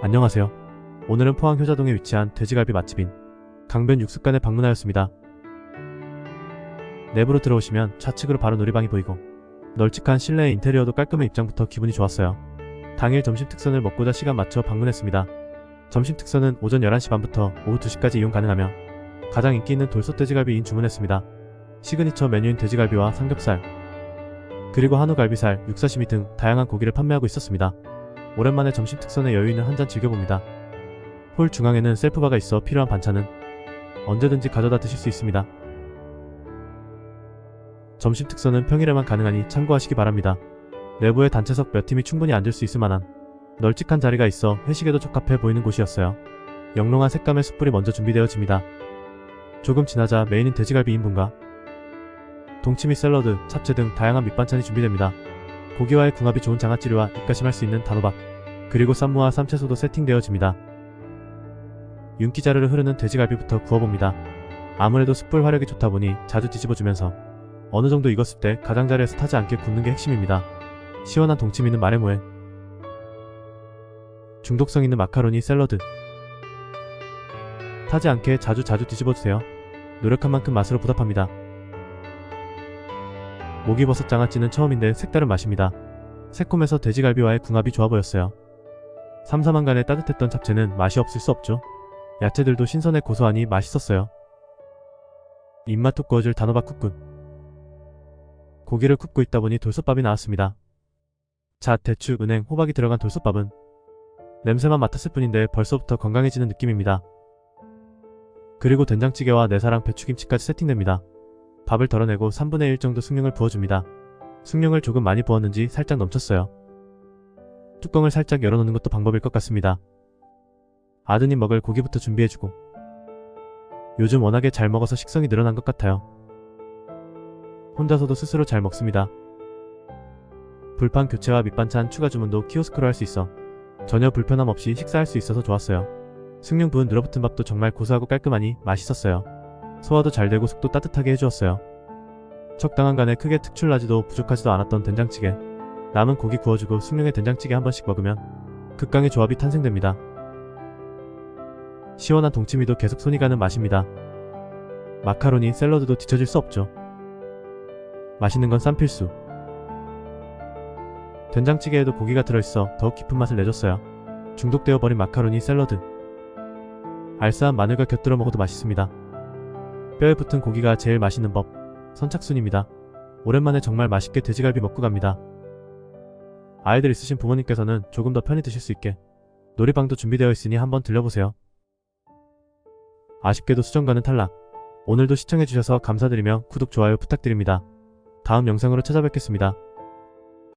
안녕하세요. 오늘은 포항 효자동에 위치한 돼지갈비 맛집인 강변 육숙간에 방문하였습니다. 내부로 들어오시면 좌측으로 바로 놀이방이 보이고 널찍한 실내 인테리어도 깔끔해 입장부터 기분이 좋았어요. 당일 점심 특선을 먹고자 시간 맞춰 방문했습니다. 점심 특선은 오전 11시 반부터 오후 2시까지 이용 가능하며 가장 인기 있는 돌솥 돼지갈비인 주문했습니다. 시그니처 메뉴인 돼지갈비와 삼겹살, 그리고 한우 갈비살, 육사시미 등 다양한 고기를 판매하고 있었습니다. 오랜만에 점심 특선에 여유 있는 한 잔 즐겨봅니다. 홀 중앙에는 셀프바가 있어 필요한 반찬은 언제든지 가져다 드실 수 있습니다. 점심 특선은 평일에만 가능하니 참고하시기 바랍니다. 내부에 단체석 몇 팀이 충분히 앉을 수 있을 만한 널찍한 자리가 있어 회식에도 적합해 보이는 곳이었어요. 영롱한 색감의 숯불이 먼저 준비되어집니다. 조금 지나자 메인인 돼지갈비 2인분과 동치미 샐러드, 잡채 등 다양한 밑반찬이 준비됩니다. 고기와의 궁합이 좋은 장아찌류와 입가심할 수 있는 단호박, 그리고 쌈무와 쌈채소도 세팅되어집니다. 윤기자르르 흐르는 돼지갈비부터 구워봅니다. 아무래도 숯불 화력이 좋다 보니 자주 뒤집어주면서 어느 정도 익었을 때 가장자리에서 타지 않게 굽는 게 핵심입니다. 시원한 동치미는 마레모에 중독성 있는 마카로니 샐러드 타지 않게 자주 자주 뒤집어주세요. 노력한 만큼 맛으로 보답합니다. 모기버섯 장아찌는 처음인데 색다른 맛입니다. 새콤해서 돼지갈비와의 궁합이 좋아 보였어요. 삼삼한간에 따뜻했던 잡채는 맛이 없을 수 없죠. 야채들도 신선해 고소하니 맛있었어요. 입맛 뚝 구워줄 단호박 쿡굿. 고기를 굽고 있다 보니 돌솥밥이 나왔습니다. 잣, 대추, 은행, 호박이 들어간 돌솥밥은 냄새만 맡았을 뿐인데 벌써부터 건강해지는 느낌입니다. 그리고 된장찌개와 내사랑 배추김치까지 세팅됩니다. 밥을 덜어내고 3분의 1 정도 숭늉을 부어줍니다. 숭늉을 조금 많이 부었는지 살짝 넘쳤어요. 뚜껑을 살짝 열어놓는 것도 방법일 것 같습니다. 아드님 먹을 고기부터 준비해주고 요즘 워낙에 잘 먹어서 식성이 늘어난 것 같아요. 혼자서도 스스로 잘 먹습니다. 불판 교체와 밑반찬 추가 주문도 키오스크로 할 수 있어 전혀 불편함 없이 식사할 수 있어서 좋았어요. 숭늉 부은 늘어붙은 밥도 정말 고소하고 깔끔하니 맛있었어요. 소화도 잘 되고 속도 따뜻하게 해주었어요. 적당한 간에 크게 특출나지도 부족하지도 않았던 된장찌개. 남은 고기 구워주고 숭늉에 된장찌개 한 번씩 먹으면 극강의 조합이 탄생됩니다. 시원한 동치미도 계속 손이 가는 맛입니다. 마카로니, 샐러드도 뒤처질 수 없죠. 맛있는 건 쌈 필수. 된장찌개에도 고기가 들어있어 더욱 깊은 맛을 내줬어요. 중독되어 버린 마카로니, 샐러드. 알싸한 마늘과 곁들여 먹어도 맛있습니다. 뼈에 붙은 고기가 제일 맛있는 법. 선착순입니다. 오랜만에 정말 맛있게 돼지갈비 먹고 갑니다. 아이들 있으신 부모님께서는 조금 더 편히 드실 수 있게 놀이방도 준비되어 있으니 한번 들려보세요. 아쉽게도 수정과는 탈락. 오늘도 시청해주셔서 감사드리며 구독, 좋아요 부탁드립니다. 다음 영상으로 찾아뵙겠습니다.